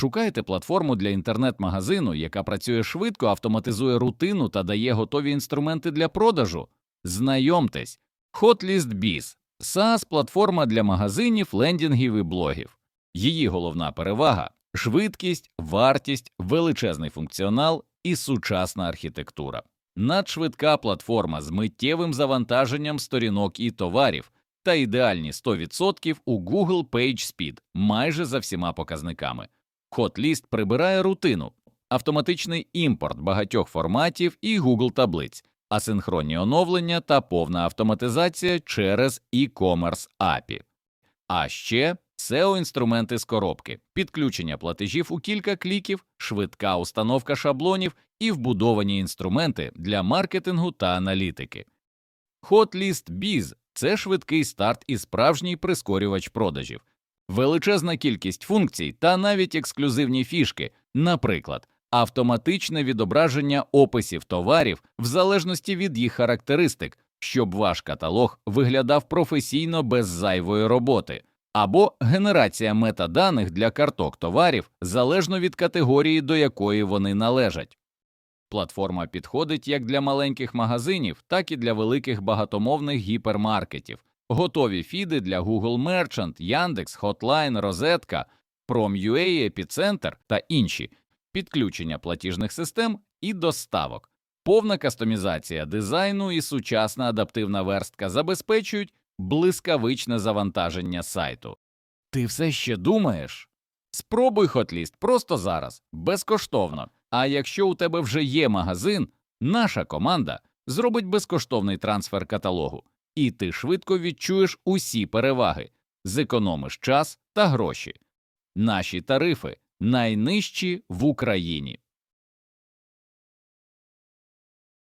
Шукаєте платформу для інтернет-магазину, яка працює швидко, автоматизує рутину та дає готові інструменти для продажу? Знайомтесь, HotlistBiz – SaaS-платформа для магазинів, лендінгів і блогів. Її головна перевага – швидкість, вартість, величезний функціонал і сучасна архітектура. Надшвидка платформа з миттєвим завантаженням сторінок і товарів та ідеальні 100% у Google PageSpeed майже за всіма показниками. Hotlist прибирає рутину, автоматичний імпорт багатьох форматів і Google таблиць, асинхронні оновлення та повна автоматизація через e-commerce API. А ще SEO-інструменти з коробки, підключення платежів у кілька кліків, швидка установка шаблонів і вбудовані інструменти для маркетингу та аналітики. Hotlist Biz – це швидкий старт і справжній прискорювач продажів. Величезна кількість функцій та навіть ексклюзивні фішки, наприклад, автоматичне відображення описів товарів в залежності від їх характеристик, щоб ваш каталог виглядав професійно без зайвої роботи, або генерація метаданих для карток товарів залежно від категорії, до якої вони належать. Платформа підходить як для маленьких магазинів, так і для великих багатомовних гіпермаркетів. Готові фіди для Google Merchant, Яндекс, Hotline, Розетка, Prom.ua, Епіцентр та інші, підключення платіжних систем і доставок. Повна кастомізація дизайну і сучасна адаптивна верстка забезпечують блискавичне завантаження сайту. Ти все ще думаєш? Спробуй Hotlist просто зараз, безкоштовно. А якщо у тебе вже є магазин, наша команда зробить безкоштовний трансфер каталогу, і ти швидко відчуєш усі переваги, зекономиш час та гроші. Наші тарифи найнижчі в Україні.